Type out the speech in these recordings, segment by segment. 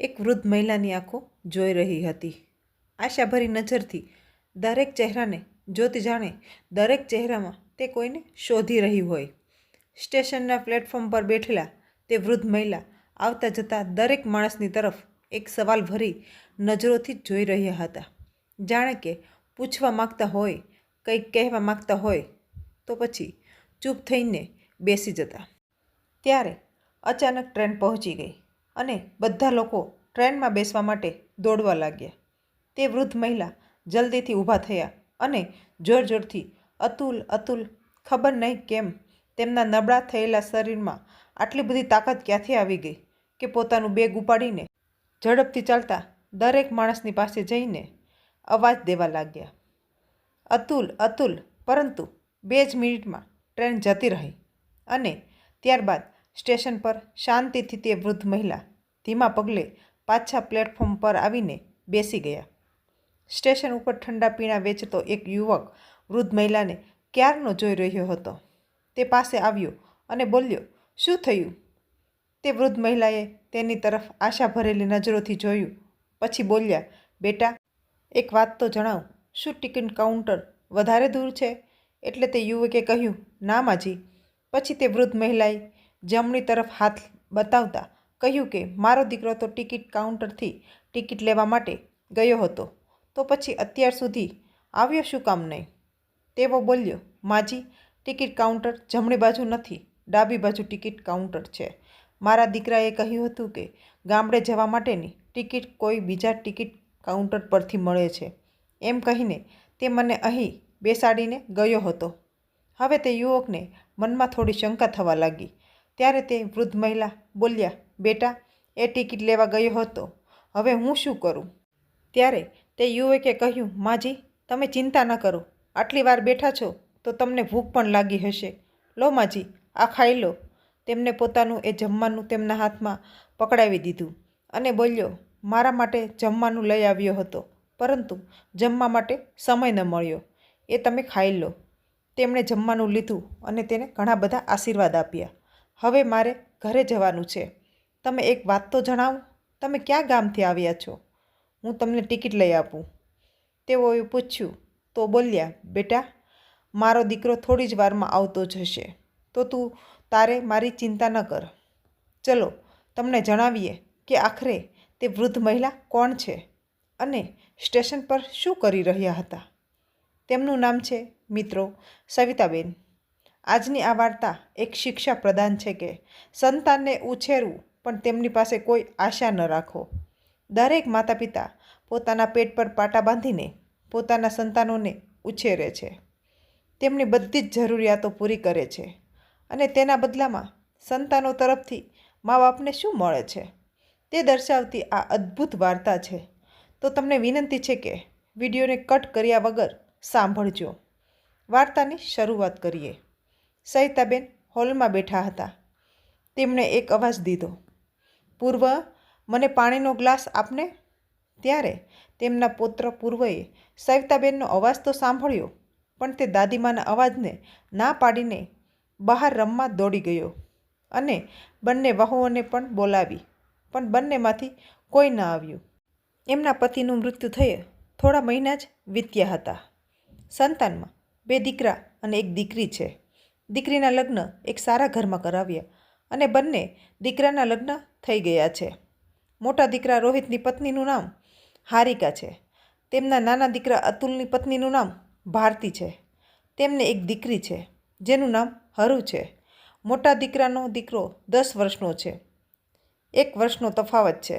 એક વૃદ્ધ મહિલાની આંખો જોઈ રહી હતી. આશાભરી નજરથી દરેક ચહેરાને જોતી જાણે દરેક ચહેરામાં તે કોઈને શોધી રહી હોય. સ્ટેશનના પ્લેટફોર્મ પર બેઠેલા તે વૃદ્ધ મહિલા આવતા જતા દરેક માણસની તરફ એક સવાલ ભરી નજરોથી જોઈ રહ્યા હતા. જાણે કે પૂછવા માગતા હોય, કંઈક કહેવા માગતા હોય, તો પછી ચૂપ થઈને બેસી જતા. ત્યારે અચાનક ટ્રેન પહોંચી ગઈ. અને બધા લોકો ટ્રેનમાં બેસવા માટે દોડવા લાગ્યા. તે વૃદ્ધ મહિલા જલ્દીથી ઊભા થયા અને જોર જોરથી અતુલ અતુલ, ખબર નહીં કેમ તેમના નબળા થયેલા શરીરમાં આટલી બધી તાકાત ક્યાંથી આવી ગઈ કે પોતાનું બેગ ઉપાડીને ઝડપથી ચાલતા દરેક માણસની પાસે જઈને અવાજ દેવા લાગ્યા. અતુલ અતુલ, પરંતુ બે જ મિનિટમાં ટ્રેન જતી રહી અને ત્યારબાદ સ્ટેશન પર શાંતિથી તે વૃદ્ધ મહિલા ધીમા પગલે પાછા પ્લેટફોર્મ પર આવીને બેસી ગયા. સ્ટેશન ઉપર ઠંડા પીણા વેચતો એક યુવક વૃદ્ધ મહિલાને ક્યારનો જોઈ રહ્યો હતો? તે પાસે આવ્યો અને બોલ્યો, શું થયું? તે વૃદ્ધ મહિલાએ તેની તરફ આશા ભરેલી નજરોથી જોયું, પછી બોલ્યા, બેટા, એક વાત તો જણાવ, શું ટિકિટ કાઉન્ટર વધારે દૂર છે? એટલે તે યુવકે કહ્યું, ના માજી. પછી તે વૃદ્ધ મહિલાએ જમણી તરફ હાથ બતાવતા કહ્યું કે મારો દીકરો તો ટિકિટ કાઉન્ટરથી ટિકિટ લેવા માટે ગયો હતો. તો પછી અત્યાર સુધી આવ્યો શું કામ નહીં? તેવો બોલ્યો, માજી, ટિકિટ કાઉન્ટર જમણી બાજુ નથી, ડાબી બાજુ ટિકિટ કાઉન્ટર છે. મારા દીકરાએ કહ્યું હતું કે ગામડે જવા માટેની ટિકિટ કોઈ બીજા ટિકિટ કાઉન્ટર પરથી મળે છે. એમ કહીને તે મને અહીં બેસાડીને ગયો હતો. હવે તે યુવકને મનમાં થોડી શંકા થવા લાગી. ત્યારે તે વૃદ્ધ મહિલા બોલ્યા બેટા, એ ટિકિટ લેવા ગયો હતો. હવે હું શું કરું? ત્યારે તે યુવકે કહ્યું, માજી, તમે ચિંતા ન કરો. આટલી વાર બેઠા છો તો તમને ભૂખ પણ લાગી હશે. લો માજી, આ ખાઈ લો. તેમને પોતાનું એ જમવાનું તેમના હાથમાં પકડાવી દીધું અને બોલ્યો, મારા માટે જમવાનું લઈ આવ્યો હતો, પરંતુ જમવા માટે સમય ન મળ્યો. એ તમે ખાઈ લો. તેમણે જમવાનું લીધું અને તેને ઘણા બધા આશીર્વાદ આપ્યા. હવે મારે ઘરે જવાનું છે. તમે એક વાત તો જણાવો. તમે ક્યાં ગામથી આવ્યા છો? હું તમને ટિકિટ લઈ આપું. તેઓએ પૂછ્યું, તો બોલ્યા, બેટા, મારો દીકરો થોડી જ વારમાં આવતો જ હશે. તો તું તારે મારી ચિંતા ન કર. ચલો, તમને જણાવીએ કે આખરે તે વૃદ્ધ મહિલા કોણ છે અને સ્ટેશન પર શું કરી રહ્યા હતા. તેમનું નામ છે મિત્રો સવિતાબેન. આજની આ વાર્તા એક શિક્ષા પ્રદાન છે કે સંતાનને ઉછેરવું પણ તેમની પાસે કોઈ આશા ન રાખો. દરેક માતા પિતા પોતાના પેટ પર પાટા બાંધીને પોતાના સંતાનોને ઉછેરે છે. તેમની બધી જ જરૂરિયાતો પૂરી કરે છે અને તેના બદલામાં સંતાનો તરફથી મા બાપને શું મળે છે તે દર્શાવતી આ અદ્ભુત વાર્તા છે. તો તમને વિનંતી છે કે વિડીયોને કટ કર્યા વગર સાંભળજો. વાર્તાની શરૂઆત કરીએ. સહિતાબેન હોલમાં બેઠા હતા. તેમણે એક અવાજ દીધો. પૂર્વ મને પાણીનો ગ્લાસ આપને? ત્યારે તેમના પુત્ર પૂર્વએ સવિતાબેનનો અવાજ તો સાંભળ્યો, પણ તે દાદીમાના અવાજને ના પાડીને બહાર રમવા દોડી ગયો અને બંને વહુઓને પણ બોલાવી, પણ બંનેમાંથી કોઈ ન આવ્યું. એમના પતિનું મૃત્યુ થયે થોડા મહિના જ વીત્યા હતા. સંતાનમાં બે દીકરા અને એક દીકરી છે. દીકરીના લગ્ન એક સારા ઘરમાં કરાવ્યા. અને બંને દીકરાના લગ્ન થઈ ગયા છે. મોટા દીકરા રોહિતની પત્નીનું નામ હારિકા છે. તેમના નાના દીકરા અતુલની પત્નીનું નામ ભારતી છે. તેમને એક દીકરી છે, જેનું નામ હરુ છે. મોટા દીકરાનો દીકરો દસ વર્ષનો છે. એક વર્ષનો તફાવત છે.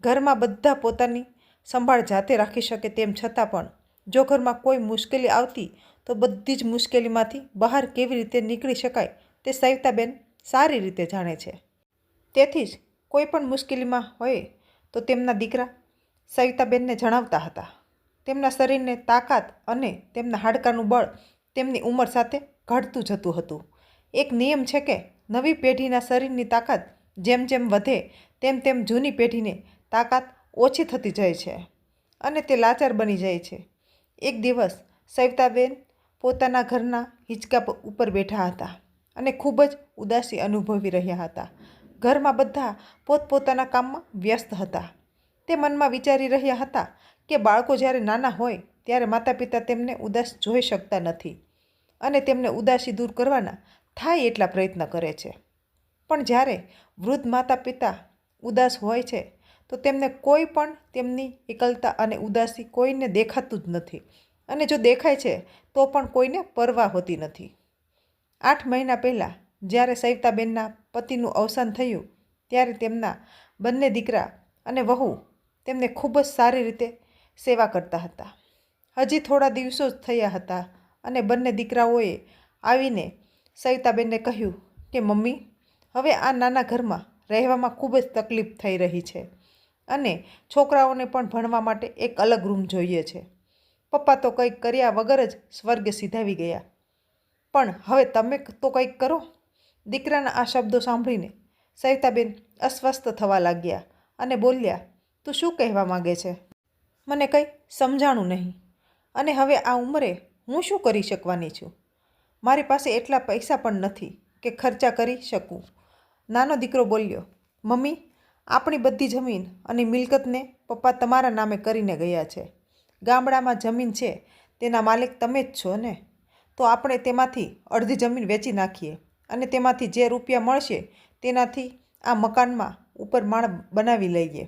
ઘરમાં બધા પોતાની સંભાળ જાતે રાખી શકે તેમ છતાં પણ જો ઘરમાં કોઈ મુશ્કેલી આવતી તો બધી જ મુશ્કેલીમાંથી બહાર કેવી રીતે નીકળી શકાય તે સવિતાબેન સારી રીતે જાણે છે. તેથી જ કોઈ પણ મુશ્કેલીમાં હોય તો તેમના દીકરા સવિતાબેનને જણાવતા હતા. તેમના શરીરને તાકાત અને તેમના હાડકાનું બળ તેમની ઉંમર સાથે ઘટતું જતું હતું. એક નિયમ છે કે નવી પેઢીના શરીરની તાકાત જેમ જેમ વધે તેમ તેમ જૂની પેઢીને તાકાત ઓછી થતી જાય છે અને તે લાચાર બની જાય છે. એક દિવસ સવિતાબેન પોતાના ઘરના હિંચકા ઉપર બેઠા હતા. અને ખૂબ જ ઉદાસી અનુભવી રહ્યા હતા. ઘરમાં બધા પોતપોતાના કામમાં વ્યસ્ત હતા. તે મનમાં વિચારી રહ્યા હતા કે બાળકો જ્યારે નાના હોય ત્યારે માતા પિતા તેમને ઉદાસ જોઈ શકતા નથી અને તેમને ઉદાસી દૂર કરવાના થાય એટલા પ્રયત્ન કરે છે. પણ જ્યારે વૃદ્ધ માતા પિતા ઉદાસ હોય છે, તો તેમને કોઈ પણ તેમની એકલતા અને ઉદાસી કોઈને દેખાતું જ નથી અને જો દેખાય છે, તો પણ કોઈને પરવા હોતી નથી. આઠ મહિના પહેલાં જ્યારે સવિતાબેનના પતિનું અવસાન થયું, ત્યારે તેમના બંને દીકરા અને વહુ તેમને ખૂબ જ સારી રીતે સેવા કરતા હતા. હજી થોડા દિવસો જ થયા હતા અને બંને દીકરાઓએ આવીને સવિતાબેનને કહ્યું કે, મમ્મી, હવે આ નાના ઘરમાં રહેવામાં ખૂબ જ તકલીફ થઈ રહી છે અને છોકરાઓને પણ ભણવા માટે એક અલગ રૂમ જોઈએ છે. પપ્પા તો કંઈક કર્યા વગર જ સ્વર્ગે સીધાવી ગયા. પણ હવે તમે તો કંઈક કરો. દીકરાના આ શબ્દો સાંભળીને સવિતાબેન અસ્વસ્થ થવા લાગ્યા અને બોલ્યા, તું શું કહેવા માગે છે? મને કંઈ સમજાણું નહીં. અને હવે આ ઉંમરે હું શું કરી શકવાની છું? મારી પાસે એટલા પૈસા પણ નથી કે ખર્ચા કરી શકું. નાનો દીકરો બોલ્યો, મમ્મી, આપણી બધી જમીન અને મિલકતને પપ્પા તમારા નામે કરીને ગયા છે. ગામડામાં જમીન છે, તેના માલિક તમે જ છો ને? તો આપણે તેમાંથી અડધી જમીન વેચી નાખીએ અને તેમાંથી જે રૂપિયા મળશે તેનાથી આ મકાનમાં ઉપર માળ બનાવી લઈએ.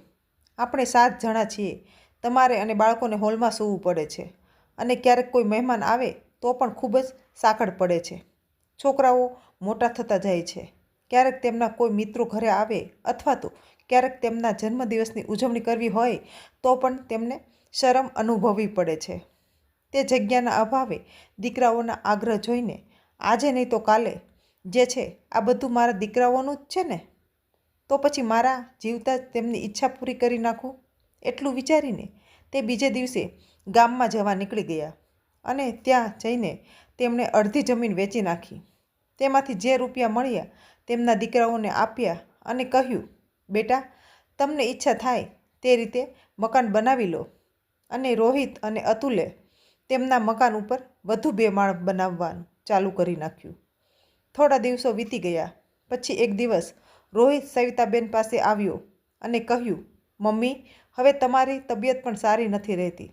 આપણે સાત જણા છીએ. તમારે અને બાળકોને હોલમાં સૂવું પડે છે અને ક્યારેક કોઈ મહેમાન આવે તો પણ ખૂબ જ સાંકળ પડે છે. છોકરાઓ મોટા થતા જાય છે. ક્યારેક તેમના કોઈ મિત્રો ઘરે આવે અથવા તો ક્યારેક તેમના જન્મદિવસની ઉજવણી કરવી હોય તો પણ તેમને શરમ અનુભવવી પડે છે. તે જગ્યાના અભાવે દીકરાઓના આગ્રહ જોઈને, આજે નહીં તો કાલે, જે છે, આ બધું મારા દીકરાઓનું જ છે ને? તો પછી મારા જીવતા જ તેમની ઈચ્છા પૂરી કરી નાખું? એટલું વિચારીને તે બીજે દિવસે ગામમાં જવા નીકળી ગયા અને ત્યાં જઈને તેમણે અડધી જમીન વેચી નાખી. તેમાંથી જે રૂપિયા મળ્યા તેમના દીકરાઓને આપ્યા અને કહ્યું, બેટા, તમને ઈચ્છા થાય તે રીતે મકાન બનાવી લો અને રોહિત અને અતુલે તેમના મકાન ઉપર વધુ બે માળ બનાવવાનું ચાલુ કરી નાખ્યું. થોડા દિવસો વીતી ગયા. પછી એક દિવસ રોહિત સવિતાબેન પાસે આવ્યો અને કહ્યું, મમ્મી, હવે તમારી તબિયત પણ સારી નથી રહેતી.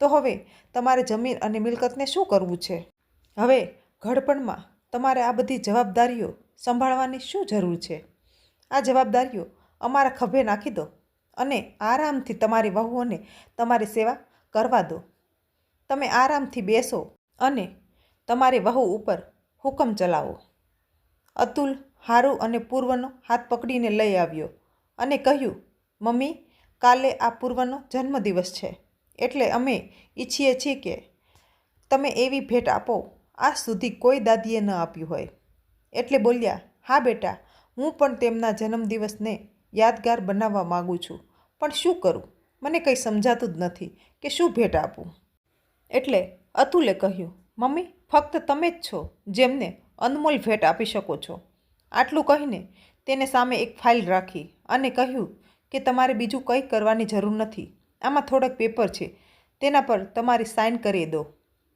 તો હવે તમારે જમીન અને મિલકતને શું કરવું છે? હવે ઘડપણમાં તમારે આ બધી જવાબદારીઓ સંભાળવાની શું જરૂર છે? આ જવાબદારીઓ અમારા ખભે નાખી દો અને આરામથી તમારી વહુઓને તમારી સેવા કરવા દો. તમે આરામથી બેસો અને તમારી વહુ ઉપર હુકમ ચલાવો. અતુલ હારુ અને પૂર્વનો હાથ પકડીને લઈ આવ્યો અને કહ્યું, મમ્મી, કાલે આ પૂર્વનો જન્મદિવસ છે. એટલે અમે ઈચ્છીએ છીએ કે તમે એવી ભેટ આપો આજ સુધી કોઈ દાદીએ ન આપ્યું હોય. એટલે બોલ્યા, હા બેટા, હું પણ તેમના જન્મદિવસને યાદગાર બનાવવા માગું છું. પણ શું કરું? મને કંઈ સમજાતું જ નથી કે શું ભેટ આપું. એટલે અતુલે કહ્યું, મમ્મી, ફક્ત તમે જ છો જેમને અનમોલ ભેટ આપી શકો છો. આટલું કહીને તેને સામે એક ફાઇલ રાખી અને કહ્યું કે તમારે બીજું કંઈ કરવાની જરૂર નથી. આમાં થોડાક પેપર છે. તેના પર તમારી સાઇન કરી દો.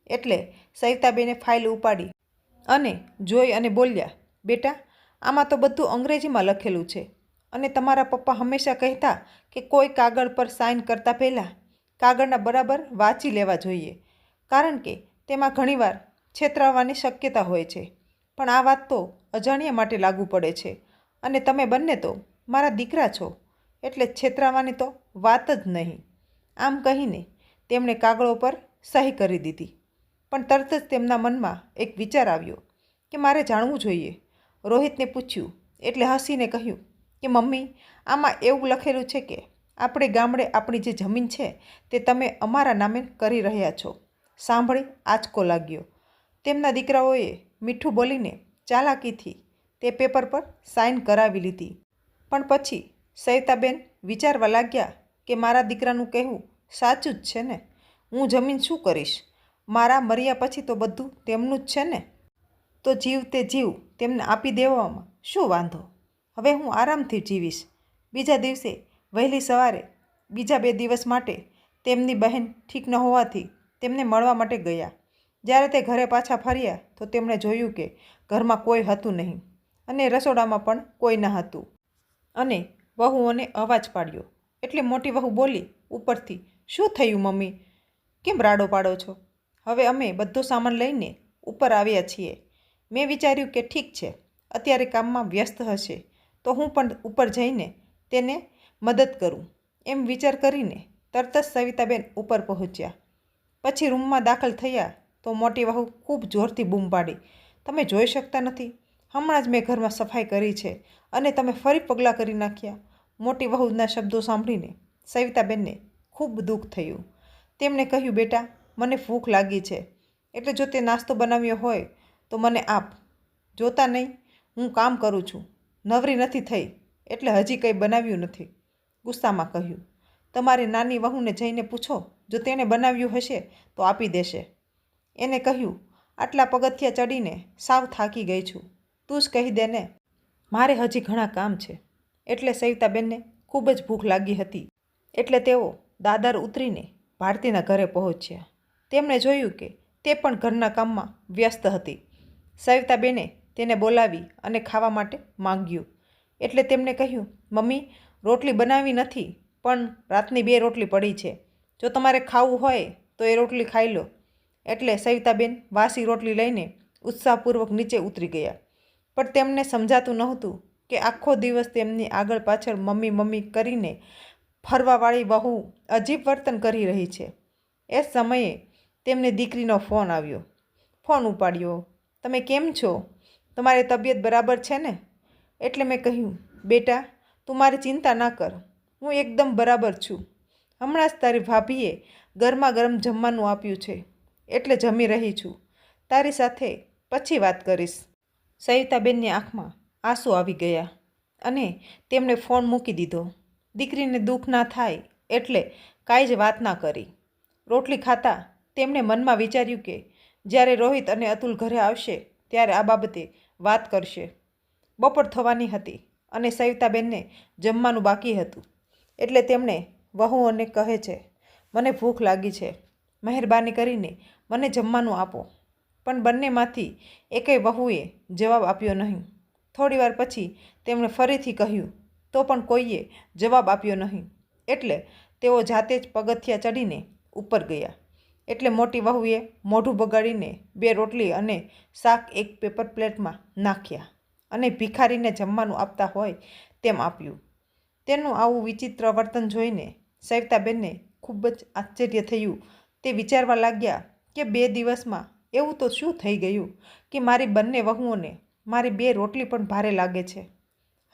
એટલે સવિતાબેને ફાઇલ ઉપાડી અને જોઈ અને બોલ્યા, બેટા, આમાં તો બધું અંગ્રેજીમાં લખેલું છે અને તમારા પપ્પા હંમેશા કહેતા કે કોઈ કાગળ પર સાઇન કરતાં પહેલાં કાગળના બરાબર વાંચી લેવા જોઈએ. કારણ કે તેમાં ઘણીવાર છેતરાવાની શક્યતા હોય છે. પણ આ વાત તો અજાણ્યા માટે લાગુ પડે છે. અને તમે બંને તો મારા દીકરા છો, એટલે છેતરાવાની તો વાત જ નહીં. આમ કહીને તેમણે કાગળો પર સહી કરી દીધી. પણ તરત જ તેમના મનમાં એક વિચાર આવ્યો કે મારે જાણવું જોઈએ. રોહિતને પૂછ્યું, એટલે હસીને કહ્યું કે, મમ્મી, આમાં એવું લખેલું છે કે, આપણે ગામડે આપણી જે જમીન છે તે તમે અમારા નામે કરી રહ્યા છો. સાંભળી આંચકો લાગ્યો. તેમના દીકરાઓએ મીઠું બોલીને ચાલાકીથી તે પેપર પર સાઇન કરાવી લીધી. પણ પછી સવિતાબેન વિચારવા લાગ્યા કે મારા દીકરાનું કહેવું સાચું જ છે ને? હું જમીન શું કરીશ? મારા મર્યા પછી તો બધું તેમનું જ છે ને? તો જીવ તે જીવ તેમને આપી દેવામાં શું વાંધો? હવે હું આરામથી જીવીશ. બીજા દિવસે વહેલી સવારે, બીજા બે દિવસ માટે તેમની બહેન ઠીક ન હોવાથી તેમને મળવા માટે ગયા. જ્યારે તે ઘરે પાછા ફર્યા, તો તેમણે જોયું કે ઘરમાં કોઈ હતું નહીં અને રસોડામાં પણ કોઈ ન હતું. અને વહુઓને અવાજ પાડ્યો. એટલે મોટી વહુ બોલી, ઉપરથી, શું થયું મમ્મી? કેમ રાડો પાડો છો? હવે અમે બધો સામાન લઈને ઉપર આવ્યા છીએ. મેં વિચાર્યું કે ઠીક છે, અત્યારે કામમાં વ્યસ્ત હશે, તો હું પણ ઉપર જઈને તેને મદદ કરું. એમ વિચાર કરીને તરત જ સવિતાબેન ઉપર પહોંચ્યા. પછી રૂમમાં દાખલ થયા તો મોટી વહુ ખૂબ જોરથી બૂમ પાડી. તમે જોઈ શકતા નથી. હમણાં જ મેં ઘરમાં સફાઈ કરી છે અને તમે ફરી પગલાં કરી નાખ્યા. મોટી વહુના શબ્દો સાંભળીને સવિતાબેનને ખૂબ દુઃખ થયું. તેમણે કહ્યું, બેટા, મને ભૂખ લાગી છે. એટલે જો તે નાસ્તો બનાવ્યો હોય તો મને આપ. જોતા નહીં. હું કામ કરું છું. નવરી નથી થઈ. એટલે હજી કંઈ બનાવ્યું નથી. ગુસ્સામાં કહ્યું, તમારી નાની વહુને જઈને પૂછો જો તેણે બનાવ્યું હશે, તો આપી દેશે. એને કહ્યું, આટલા પગથિયા ચડીને સાવ થાકી ગઈ છું. તું જ કહી દે ને મારે હજી ઘણા કામ છે. એટલે સવિતાબેનને ખૂબ જ ભૂખ લાગી હતી. એટલે તેઓ દાદર ઉતરીને ભારતીના ઘરે પહોંચ્યા. તેમણે જોયું કે તે પણ ઘરના કામમાં વ્યસ્ત હતી. સવિતાબેને તેને બોલાવી અને ખાવા માટે માંગ્યું. એટલે તેમણે કહ્યું, મમ્મી, રોટલી બનાવી નથી, પણ રાતની બે રોટલી પડી છે. જો તમારે ખાવું હોય તો એ રોટલી ખાઈ લો. એટલે સવિતાબેન વાસી રોટલી લઈને ઉત્સાહપૂર્વક નીચે ઉતરી ગયા. પણ તેમને સમજાતું નહોતું કે આખો દિવસ તેમની આગળ પાછળ મમ્મી મમ્મી કરીને ફરવાવાળી વહુ અજીબ વર્તન કરી રહી છે. એ સમયે તેમની દીકરીનો ફોન આવ્યો. ફોન ઉપાડ્યો. તમે કેમ છો? તમારી તબિયત બરાબર છે ને? એટલે મેં કહ્યું, બેટા, તું મારી ચિંતા ના કર. હું એકદમ બરાબર છું. હમણાં જ તારી ભાભીએ ગરમા ગરમ જમવાનું આપ્યું છે, એટલે જમી રહી છું. તારી સાથે પછી વાત કરીશ. સવિતાબેનની આંખમાં આંસુ આવી ગયા અને તેમણે ફોન મૂકી દીધો. દીકરીને દુઃખ ના થાય એટલે કાંઈ જ વાત ના કરી. રોટલી ખાતા તેમણે મનમાં વિચાર્યું કે જ્યારે રોહિત અને અતુલ ઘરે આવશે ત્યારે આ બાબતે વાત કરશે. બપોર થવાની હતી અને સવિતાબેનને જમવાનું બાકી હતું, એટલે તેમણે વહુઓને કહે છે, મને ભૂખ લાગી છે. મહેરબાની કરીને મને જમવાનું આપો. પણ બંનેમાંથી એકેય વહુએ જવાબ આપ્યો નહીં. થોડીવાર પછી તેમણે ફરીથી કહ્યું, તો પણ કોઈએ જવાબ આપ્યો નહીં. એટલે તેઓ જાતે જ પગથિયા ચડીને ઉપર ગયા. એટલે મોટી વહુએ મોઢું બગાડીને બે રોટલી અને શાક એક પેપર પ્લેટમાં નાખ્યા અને ભિખારીને જમવાનું આપતા હોય તેમ આપ્યું. તેનું આવું વિચિત્ર વર્તન જોઈને સવિતાબેનને ખૂબ જ આશ્ચર્ય થયું. તે વિચારવા લાગ્યા કે બે દિવસમાં એવું તો શું થઈ ગયું કે મારી બંને વહુઓને મારી બે રોટલી પણ ભારે લાગે છે.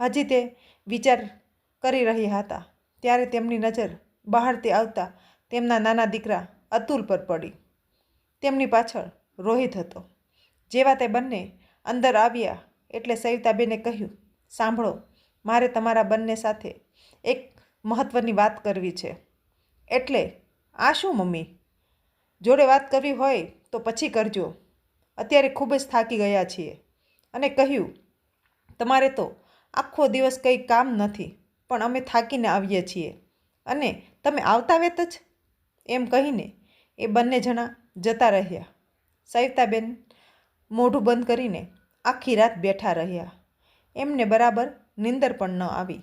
હજી તે વિચાર કરી રહ્યા હતા ત્યારે તેમની નજર બહારથી આવતા તેમના નાના દીકરા અતુલ પર પડી. તેમની પાછળ રોહિત હતો. જેવા તે બંને અંદર આવ્યા એટલે સવિતાબેને કહ્યું, સાંભળો, મારે તમારા બંને સાથે એક મહત્ત્વની વાત કરવી છે. એટલે આ શું મમ્મી? જોડે વાત કરવી હોય તો પછી કરજો. અત્યારે ખૂબ જ થાકી ગયા છીએ. અને કહ્યું, તમારે તો આખો દિવસ કંઈ કામ નથી, પણ અમે થાકીને આવીએ છીએ. અને તમે આવતા વેત જ? એમ કહીને એ બંને જણા જતા રહ્યા. સવિતાબેન મોઢું બંધ કરીને આખી રાત બેઠા રહ્યા. એમને બરાબર નિંદર પણ ન આવી.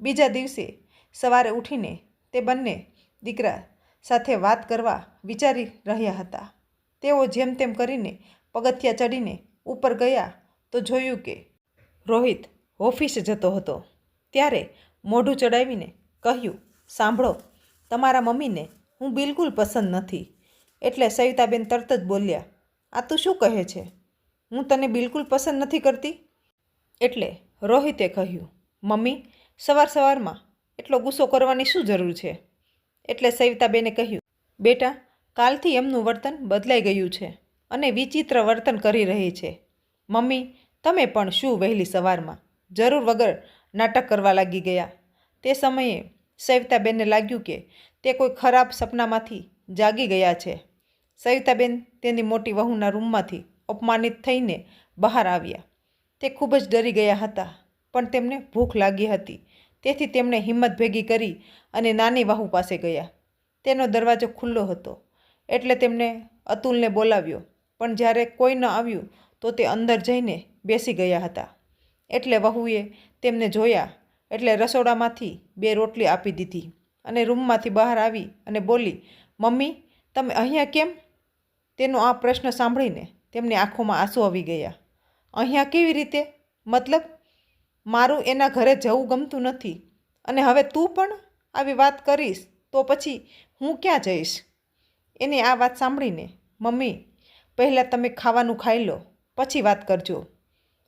બીજા દિવસે સવારે ઉઠીને તે બંને દીકરા સાથે વાત કરવા વિચારી રહ્યા હતા. તેઓ જેમ તેમ કરીને પગથિયા ચડીને ઉપર ગયા તો જોયું કે રોહિત ઓફિસે જતો હતો. ત્યારે મોઢું ચડાવીને કહ્યું, સાંભળો, તમારા મમ્મીને હું બિલકુલ પસંદ નથી. એટલે સવિતાબેન તરત જ બોલ્યા, આ તું શું કહે છે? હું તને બિલકુલ પસંદ નથી કરતી? એટલે રોહિતે કહ્યું, મમ્મી, સવાર સવારમાં એટલો ગુસ્સો કરવાની શું જરૂર છે? એટલે સવિતાબેને કહ્યું, બેટા, કાલથી એમનું વર્તન બદલાઈ ગયું છે અને વિચિત્ર વર્તન કરી રહી છે. મમ્મી, તમે પણ શું વહેલી સવારમાં જરૂર વગર નાટક કરવા લાગી ગયા? તે સમયે સવિતાબેનને લાગ્યું કે તે કોઈ ખરાબ સપનામાંથી જાગી ગયા છે. સવિતાબેન તેની મોટી વહુના રૂમમાંથી અપમાનિત થઈને બહાર આવ્યા. તે ખૂબ જ ડરી ગયા હતા, પણ તેમને ભૂખ લાગી હતી તેથી તેમણે હિંમત ભેગી કરી અને નાની વહુ પાસે ગયા. તેનો દરવાજો ખુલ્લો હતો એટલે તેમણે અતુલને બોલાવ્યો. પણ જ્યારે કોઈ ન આવ્યું તો તે અંદર જઈને બેસી ગયા હતા. એટલે વહુએ તેમને જોયા એટલે રસોડામાંથી બે રોટલી આપી દીધી અને રૂમમાંથી બહાર આવી અને બોલી, મમ્મી, તમે અહીંયા કેમ? તેનો આ પ્રશ્ન સાંભળીને તેમની આંખોમાં આંસુ આવી ગયા. અહીંયા કેવી રીતે? મતલબ મારું એના ઘરે જવું ગમતું નથી. અને હવે તું પણ આવી વાત કરીશ, તો પછી હું ક્યાં જઈશ? એને આ વાત સાંભળીને, મમ્મી, પહેલાં તમે ખાવાનું ખાઈ લો, પછી વાત કરજો.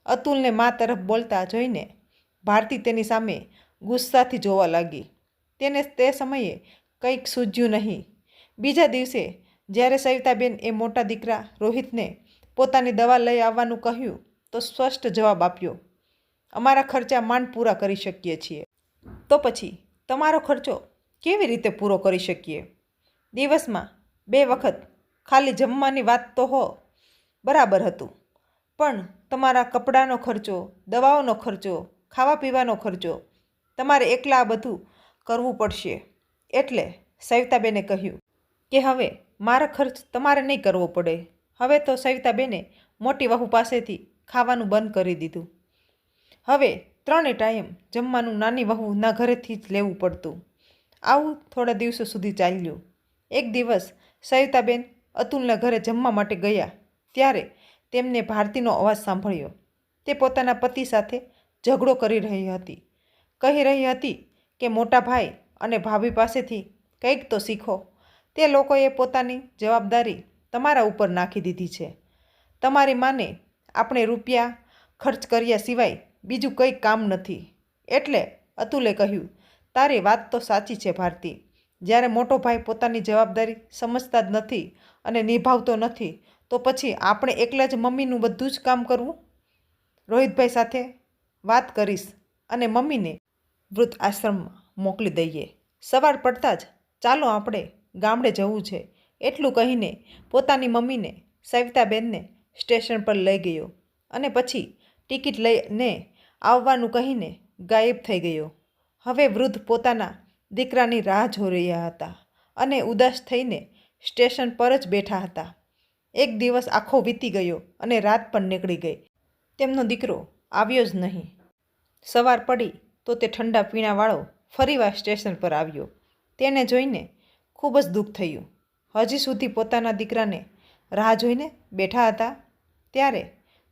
અતુલને મા તરફ બોલતા જોઈને ભારતી તેની સામે ગુસ્સાથી જોવા લાગી. તેને તે સમયે કંઈક સૂઝ્યું નહીં. બીજા દિવસે, જ્યારે સવિતાબેન એ મોટા દીકરા રોહિતને પોતાની દવા લઈ આવવાનું કહ્યું, તો સ્પષ્ટ જવાબ આપ્યો. અમારા ખર્ચા માંડ પૂરા કરી શકીએ છીએ. તો પછી તમારો ખર્ચો કેવી રીતે પૂરો કરી શકીએ? દિવસમાં બે વખત ખાલી જમવાની વાત તો હો, બરાબર હતું. પણ તમારા કપડાનો ખર્ચો, દવાઓનો ખર્ચો ખાવા પીવાનો ખર્ચો, તમારે એકલા આ બધું કરવું પડશે. એટલે સવિતાબેને કહ્યું કે હવે મારા ખર્ચ તમારે નહીં કરવો પડે. હવે તો સવિતાબેને મોટી વહુ પાસેથી ખાવાનું બંધ કરી દીધું. હવે ત્રણે ટાઈમ જમવાનું નાની વહુના ઘરેથી જ લેવું પડતું. આવું થોડા દિવસો સુધી ચાલ્યું. એક દિવસ સવિતાબેન અતુલના ઘરે જમવા માટે ગયા. ત્યારે તેમને ભારતીનો અવાજ સાંભળ્યો. તે પોતાના પતિ સાથે ઝઘડો કરી રહી હતી. કહી રહી હતી કે, મોટા ભાઈ અને ભાભી પાસેથી કંઈક તો શીખો. તે લોકોએ પોતાની જવાબદારી તમારા ઉપર નાખી દીધી છે. તમારી માને આપણે રૂપિયા ખર્ચ કર્યા સિવાય બીજું કંઈ કામ નથી. એટલે અતુલે કહ્યું, તારી વાત તો સાચી છે, ભારતી. જ્યારે મોટો ભાઈ પોતાની જવાબદારી સમજતા જ નથી અને નિભાવતો નથી, તો પછી આપણે એકલા જ મમ્મીનું બધું જ કામ કરવું? રોહિતભાઈ સાથે વાત કરીશ અને મમ્મીને વૃદ્ધ આશ્રમમાં મોકલી દઈએ. સવાર પડતાં જ, ચાલો આપણે ગામડે જવું છે. એટલું કહીને પોતાની મમ્મીને, સવિતાબેનને સ્ટેશન પર લઈ ગયો અને પછી ટિકિટ લઈને આવવાનું કહીને ગાયબ થઈ ગયો. હવે વૃદ્ધ પોતાના દીકરાની રાહ જોઈ રહ્યા હતા અને ઉદાસ થઈને સ્ટેશન પર જ બેઠા હતા. એક દિવસ આખો વીતી ગયો અને રાત પણ નીકળી ગઈ. તેમનો દીકરો આવ્યો જ નહીં. સવાર પડી તો તે ઠંડા પીણાવાળો ફરીવાર સ્ટેશન પર આવ્યો. તેને જોઈને ખૂબ જ દુઃખ થયું. હજી સુધી પોતાના દીકરાને રાહ જોઈને બેઠા હતા. ત્યારે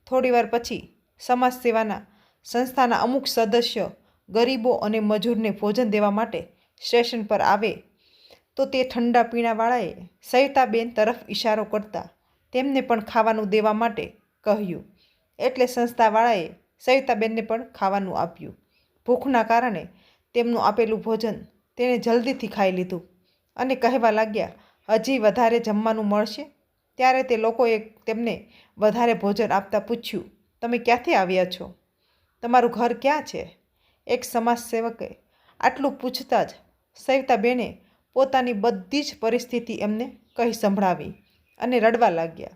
થોડીવાર પછી સમાજ સેવાના સંસ્થાના અમુક સદસ્ય ગરીબો અને મજૂરને ભોજન દેવા માટે સ્ટેશન પર આવે તો તે ઠંડા પીણાવાળાએ સવિતાબેન તરફ ઇશારો કરતા તેમને પણ ખાવાનું દેવા માટે કહ્યું. એટલે સંસ્થાવાળાએ સવિતાબેનને પણ ખાવાનું આપ્યું. ભૂખના કારણે તેમનું આપેલું ભોજન તેણે જલ્દીથી ખાઈ લીધું અને કહેવા લાગ્યા, હજી વધારે જમવાનું મળશે? ત્યારે તે લોકોએ તેમને, વધારે ભોજન આપતા પૂછ્યું, તમે ક્યાંથી આવ્યા છો? તમારું ઘર ક્યાં છે? એક સમાજસેવકે આટલું પૂછતા જ સવિતાબેને પોતાની બધી જ પરિસ્થિતિ એમને કહી સંભળાવી અને રડવા લાગ્યા.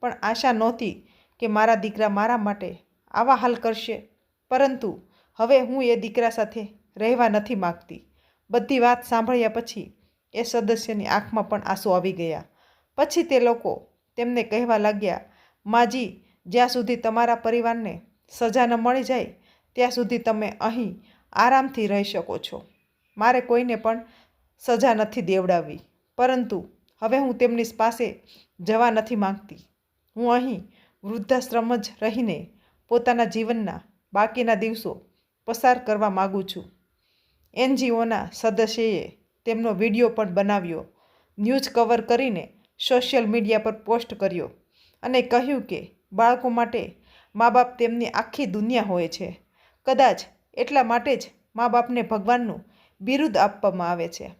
પણ આશા નહોતી કે મારા દીકરા મારા માટે આવા હાલ કરશે. પરંતુ હવે હું એ દીકરા સાથે રહેવા નથી માગતી. બધી વાત સાંભળ્યા પછી એ સદસ્યની આંખમાં પણ આંસુ આવી ગયા. પછી તે લોકો તેમને કહેવા લાગ્યા, માજી, જ્યાં સુધી તમારા પરિવારને સજા ન મળી જાય, ત્યાં સુધી તમે અહીં આરામથી રહી શકો છો. મારે કોઈને પણ સજા નથી દેવડાવવી. પરંતુ હવે હું તેમની પાસે જવા નથી માંગતી. હું અહીં વૃદ્ધાશ્રમ જ રહીને પોતાના જીવનના બાકીના દિવસો પસાર કરવા માગું છું. એનજીઓના સદસ્યએ તેમનો વીડિયો પણ બનાવ્યો. ન્યૂઝ કવર કરીને સોશિયલ મીડિયા પર પોસ્ટ કર્યો અને કહ્યું કે બાળકો માટે મા બાપ તેમની આખી દુનિયા હોય છે. કદાચ એટલા માટે જ મા બાપને ભગવાનનું બિરુદ આપવામાં આવે છે.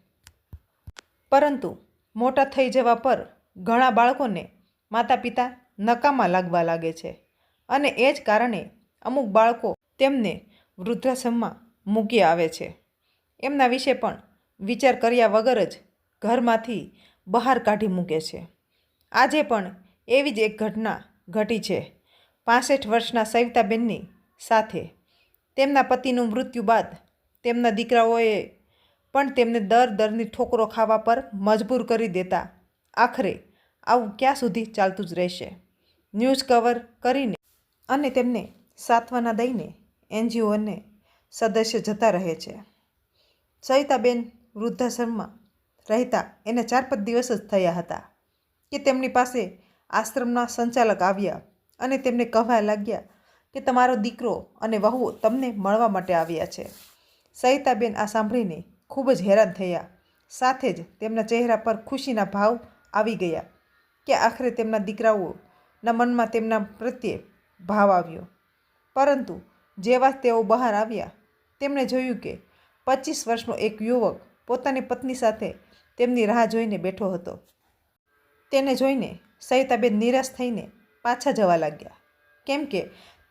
પરંતુ મોટા થઈ જવા પર ઘણા બાળકોને માતા પિતા નકામા લાગવા લાગે છે અને એ જ કારણે અમુક બાળકો તેમને વૃદ્ધાશ્રમમાં મૂકી આવે છે. એમના વિશે પણ વિચાર કર્યા વગર જ ઘરમાંથી બહાર કાઢી મૂકે છે. આજે પણ એવી જ એક ઘટના ઘટી છે. પાસઠ વર્ષના સવિતાબેનની સાથે. તેમના પતિનું મૃત્યુ બાદ તેમના દીકરાઓએ પણ તેમને દર દરની ઠોકરો ખાવા પર મજબૂર કરી દેતા. આખરે આવું ક્યાં સુધી ચાલતું જ રહેશે? ન્યૂઝ કવર કરીને અને તેમને સાત્વના દઈને એનજીઓને સદસ્ય જતા રહે છે. સવિતાબેન વૃદ્ધાશ્રમમાં રહેતા એને ચાર પાંચ દિવસ જ થયા હતા કે તેમની પાસે આશ્રમના સંચાલક આવ્યા અને તેમને કહેવા લાગ્યા કે તમારો દીકરો અને વહુ તમને મળવા માટે આવ્યા છે. સહિતાબેન આ સાંભળીને ખૂબ જ હેરાન થયા. સાથે જ તેમના ચહેરા પર ખુશીના ભાવ આવી ગયા કે આખરે તેમના દીકરાઓના મનમાં તેમના પ્રત્યે ભાવ આવ્યો. પરંતુ જેવા તેઓ બહાર આવ્યા, તેમણે જોયું કે પચીસ વર્ષનો એક યુવક પોતાની પત્ની સાથે તેમની રાહ જોઈને બેઠો હતો. તેને જોઈને સવિતાબેન નિરાશ થઈને પાછા જવા લાગ્યા. કેમ કે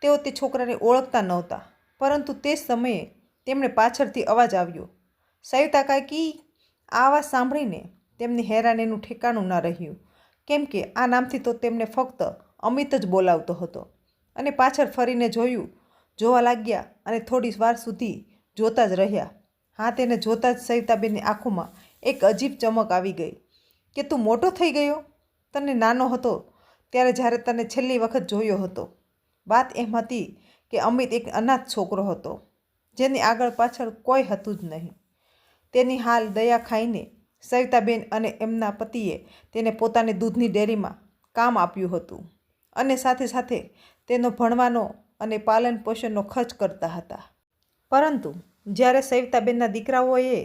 તેઓ તે છોકરાને ઓળખતા નહોતા, પરંતુ તે સમયે તેમણે પાછળથી અવાજ આવ્યો. સવિતા કાકી, આ અવાજ સાંભળીને તેમની હેરાનીનું ઠેકાણું ન રહ્યું. કેમ કે આ નામથી તો તેમને ફક્ત અમિત જ બોલાવતો હતો. અને પાછળ ફરીને જોયું, જોવા લાગ્યા અને થોડી વાર સુધી જોતા જ રહ્યા. હા, તેને જોતા જ સવિતાબેનની આંખોમાં એક અજીબ ચમક આવી ગઈ. કે તું મોટો થઈ ગયો? તને નાનો હતો ત્યારે જ્યારે તને છેલ્લી વખત જોયો હતો, વાત એમ હતી કે અમિત એક અનાથ છોકરો હતો, જેની આગળ પાછળ કોઈ હતું જ નહીં. તેની હાલ દયા ખાઈને સવિતાબેન અને એમના પતિએ તેને પોતાની દૂધની ડેરીમાં કામ આપ્યું હતું અને સાથે સાથે તેનો ભણવાનો અને પાલન પોષણનો ખર્ચ કરતા હતા. પરંતુ જ્યારે સવિતાબેનના દીકરાઓએ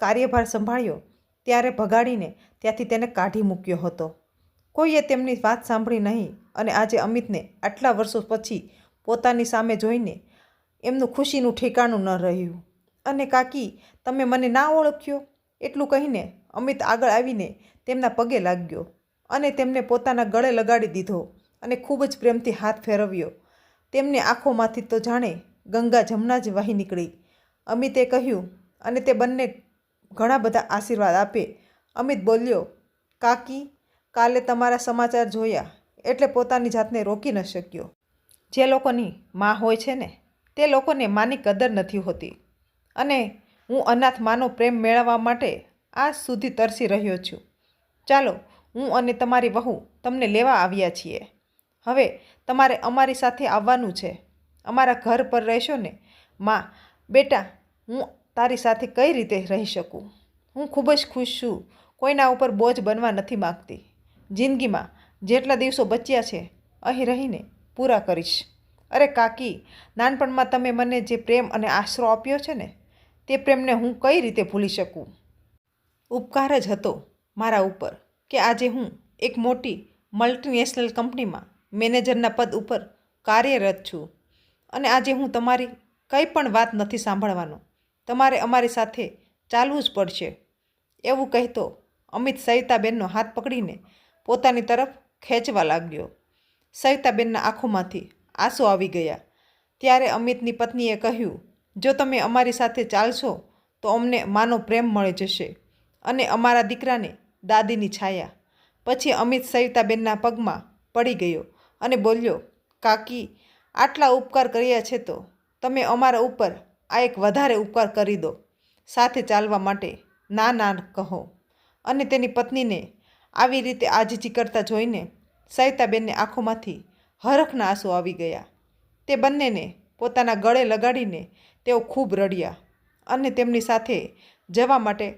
કાર્યભાર સંભાળ્યો, ત્યારે ભગાડીને ત્યાંથી તેને કાઢી મૂક્યો હતો. કોઈએ તેમની વાત સાંભળી નહીં અને આજે અમિતને આટલા વર્ષો પછી પોતાની સામે જોઈને એમનું ખુશીનું ઠેકાણું ન રહ્યું. અને કાકી, તમે મને ના ઓળખ્યો? એટલું કહીને અમિત આગળ આવીને તેમના પગે લાગ્યો અને તેમને પોતાના ગળે લગાડી દીધો અને ખૂબ જ પ્રેમથી હાથ ફેરવ્યો. તેમને આંખોમાંથી તો જાણે ગંગા જમના જ વહી નીકળી. અમિતે કહ્યું, અને તે બંને ઘણા બધા આશીર્વાદ આપે. અમિત બોલ્યો, કાકી કાલે તમારા સમાચાર જોયા, એટલે પોતાની જાતને રોકી ન શક્યો. જે લોકોની માં હોય છે ને, તે લોકોને માની કદર નથી હોતી. અને હું અનાથ માનો પ્રેમ મેળવવા માટે આજ સુધી તરસી રહ્યો છું. ચાલો, હું અને તમારી વહુ તમને લેવા આવ્યા છીએ. હવે તમારે અમારી સાથે આવવાનું છે. અમારા ઘર પર રહેશો ને, માં. બેટા, હું તારી સાથે કઈ રીતે રહી શકું? હું ખૂબ જ ખુશ છું. કોઈના ઉપર બોજ બનવા નથી માગતી. જિંદગીમાં જેટલા દિવસો બચ્યા છે, અહીં રહીને પૂરા કરીશ. અરે કાકી, નાનપણમાં તમે મને જે પ્રેમ અને આશરો આપ્યો છે ને, તે પ્રેમને હું કઈ રીતે ભૂલી શકું? ઉપકાર જ હતો મારા ઉપર કે આજે હું એક મોટી મલ્ટીનેશનલ કંપનીમાં મેનેજરના પદ ઉપર કાર્યરત છું અને આજે હું તમારી કંઈ પણ વાત નથી સાંભળવાનો. તમારે અમારી સાથે ચાલવું જ પડશે. એવું કહેતો અમિત સવિતાબેનનો હાથ પકડીને પોતાની તરફ ખેંચવા લાગ્યો. સવિતાબેનના આંખોમાંથી આંસુ આવી ગયા. ત્યારે અમિતની પત્નીએ કહ્યું, જો તમે અમારી સાથે ચાલશો, તો અમને માનો પ્રેમ મળી જશે અને અમારા દીકરાને દાદીની છાયા. પછી અમિત સવિતાબેનના પગમાં પડી ગયો અને બોલ્યો, કાકી, આટલા ઉપકાર કર્યા છે તો તમે અમારા ઉપર આ એક વધારે ઉપકાર કરી દો. સાથે ચાલવા માટે ના ના કહો. અને તેની પત્નીને આવી રીતે આજીજી કરતા જોઈને સવિતાબેનની આંખોમાંથી હરખના આંસુ આવી ગયા. તે બંનેને પોતાના ગળે લગાડીને તેઓ ખૂબ રડ્યા અને તેમની સાથે જવા માટે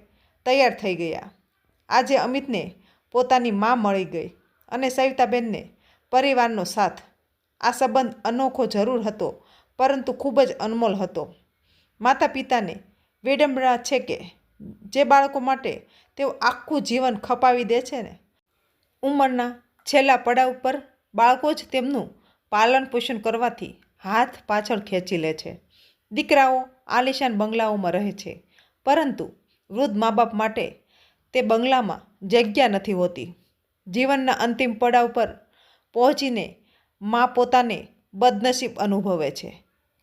તૈયાર થઈ ગયા. આજે અમિતને પોતાની મા મળી ગઈ અને સવિતાબેનને પરિવારનો સાથ. આ સંબંધ અનોખો જરૂર હતો, પરંતુ ખૂબ જ અનમોલ હતો. માતા પિતાને વિડંબના છે કે જે બાળકો માટે તેઓ આખું જીવન ખપાવી દે છે ને? ઉંમરના છેલ્લા પડાવ પર બાળકો જ તેમનું પાલન પોષણ કરવાથી હાથ પાછળ ખેંચી લે છે. દીકરાઓ આલિશાન બંગલાઓમાં રહે છે, પરંતુ વૃદ્ધ મા બાપ માટે તે બંગલામાં જગ્યા નથી હોતી. જીવનના અંતિમ પડાવ પર પહોંચીને મા પોતાને બદનસીબ અનુભવે છે.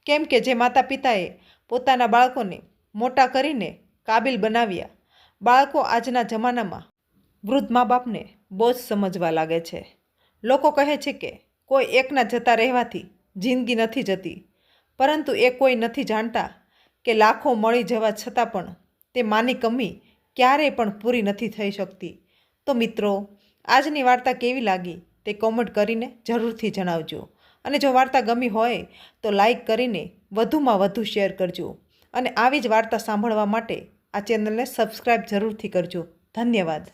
કેમ કે જે માતા પિતાએ પોતાના બાળકોને મોટા કરીને કાબિલ બનાવ્યા. બાળકો આજના જમાનામાં વૃદ્ધ મા બાપને બોજ સમજવા લાગે છે. લોકો કહે છે કે, કોઈ એકના જતા રહેવાથી જિંદગી નથી જતી. પરંતુ એ કોઈ નથી જાણતા કે લાખો મળી જવા છતાં પણ તે માની કમી ક્યારેય પણ પૂરી નથી થઈ શકતી. તો મિત્રો, આજની વાર્તા કેવી લાગી તે કોમેન્ટ કરીને જરૂરથી જણાવજો. અને જો વાર્તા ગમી હોય તો લાઈક કરીને વધુમાં વધુ શેર કરજો. અને આવી જ વાર્તા સાંભળવા માટે આ ચેનલને સબસ્ક્રાઈબ જરૂરથી કરજો. ધન્યવાદ.